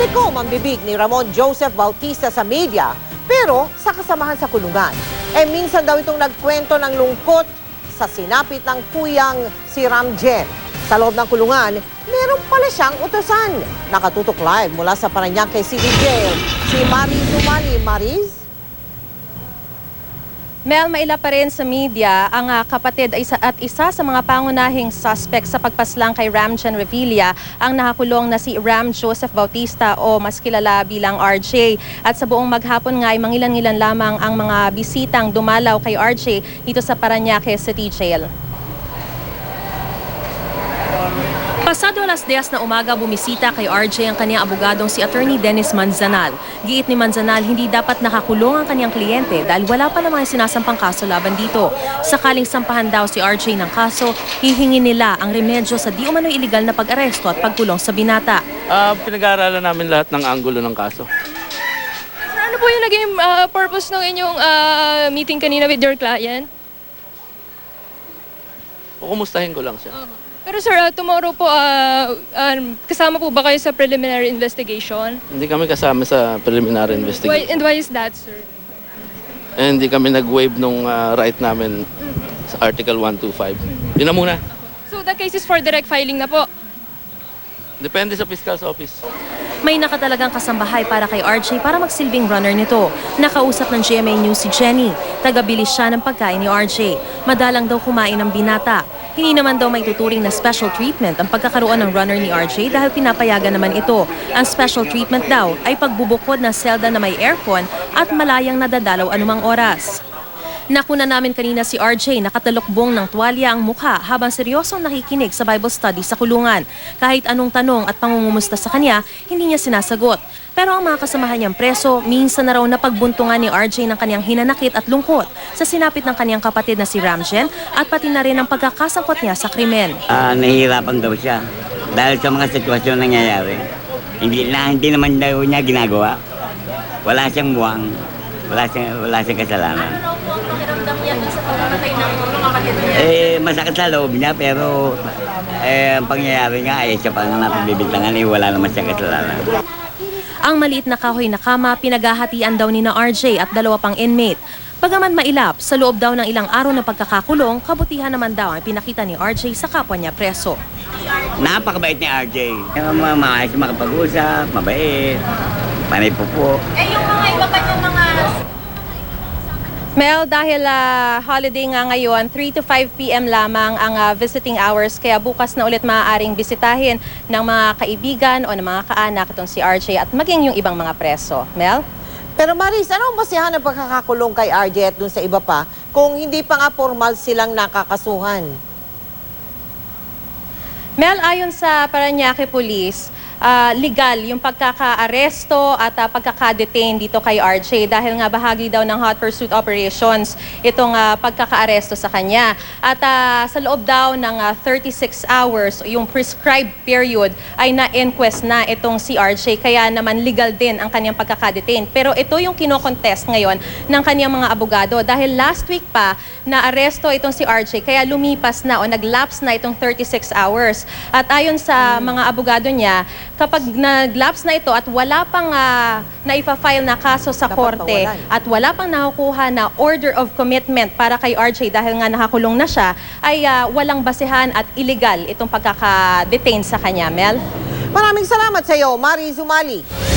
Tikom ang bibig ni Ramon Joseph Bautista sa media, pero sa kasamahan sa kulungan. Eh minsan daw itong nagkwento ng lungkot sa sinapit ng kuyang si Ramjen. Sa loob ng kulungan, meron pala siyang utosan. Nakatutok live mula sa Paranaque City Jail, si Maris Umali. Maris? Mel, maila pa rin sa media ang ah, kapatid isa- at isa sa mga pangunahing suspect sa pagpaslang kay Ramjan Revilla ang nakakulong na si Ram Joseph Bautista o mas kilala bilang RJ. At sa buong maghapon nga ay mangilan-ngilan lamang ang mga bisitang dumalaw kay RJ dito sa Paranaque City Jail. Pasado alas 10 na umaga bumisita kay RJ ang kanyang abogadong si Attorney Dennis Manzanal. Giit ni Manzanal hindi dapat nakakulong ang kanyang kliyente dahil wala pa namang sinasampang kaso laban dito. Sakaling sampahan daw si RJ ng kaso, hihingi nila ang remedyo sa di umano iligal na pag-aresto at pagkulong sa binata. Ah, pinag-aaralan namin lahat ng anggulo ng kaso. Ano po yung naging ah, purpose ng inyong ah, meeting kanina with your client? Kukumustahin ko lang siya. Pero sir, ah, tomorrow po, ah, um, kasama po ba kayo sa preliminary investigation? Hindi kami kasama sa preliminary Why, investigation. and why is that, sir? Eh, hindi kami nag-waive nung ah, right namin sa Article 125. Yun na muna. So the case is for direct filing na po. Depende sa fiscal's office. May nakatalagang kasambahay para kay RJ para magsilbing runner nito. Nakausap ng GMA News si Jenny. Tagabilis siya ng pagkain ni RJ. Madalang daw kumain ng binata. Hindi naman daw may tuturing na special treatment ang pagkakaroon ng runner ni RJ dahil pinapayagan naman ito. Ang special treatment daw ay pagbubukod ng selda na may aircon at malayang nadadalaw anumang oras. Nakuna namin kanina si RJ nakatalokbong ng tuwalya ang mukha habang seryosong nakikinig sa Bible study sa kulungan. Kahit anong tanong at pangungumusta sa kanya, hindi niya sinasagot. Pero ang mga kasamahan niyang preso, minsan na raw napagbuntungan ni RJ ng kanyang hinanakit at lungkot sa sinapit ng kanyang kapatid na si Ramjen at pati na rin ang pagkakasangkot niya sa krimen. Ah, nahihirapan daw siya dahil sa mga sitwasyon na nangyayari. Hindi na hindi naman daw niya ginagawa. Wala siyang buwang. Wala siyang wala siyang kasalanan. Eh masakit sa loob niya pero eh ang pangyayari nga ay siya pa nga napagbibintangan eh wala naman siyang kasalanan. Ang maliit na kahoy na kama, pinaghahatian daw ni na RJ at dalawa pang inmate. Pagaman mailap, sa loob daw ng ilang araw na pagkakakulong, kabutihan naman daw ang pinakita ni RJ sa kapwa niya preso. Napakabait ni RJ. Maayos makapag-usap, mabait, panay po po. Eh, yung mga iba pa yung mga... Mel, dahil ah, holiday nga ngayon, 3 to 5 p.m. lamang ang ah, visiting hours, kaya bukas na ulit maaaring bisitahin ng mga kaibigan o ng mga kaanak itong si RJ at maging yung ibang mga preso. Mel? Pero Maris, ano ang basihan ng pagkakakulong kay RJ at dun sa iba pa kung hindi pa nga formal silang nakakasuhan? Mel, ayon sa Paranaque Police, ah, legal yung pagkaka-aresto at ah, pagkaka-detain dito kay RJ dahil nga bahagi daw ng hot pursuit operations itong ah, pagkaka-aresto sa kanya. At ah, sa loob daw ng ah, 36 hours, yung prescribed period ay na-inquest na itong si RJ kaya naman legal din ang kanyang pagkaka-detain. Pero ito yung kinokontest ngayon ng kanyang mga abogado dahil last week pa na-aresto itong si RJ kaya lumipas na o nag-lapse na itong 36 hours. At ayon sa mga abogado niya, kapag nag-lapse na ito at wala pang uh, naifa-file na kaso sa Dapat korte pawalan. at wala pang nakukuha na order of commitment para kay RJ dahil nga nakakulong na siya, ay ah, walang basehan at illegal itong pagkaka-detain sa kanya, Mel. Maraming salamat sa iyo, Maris Umali.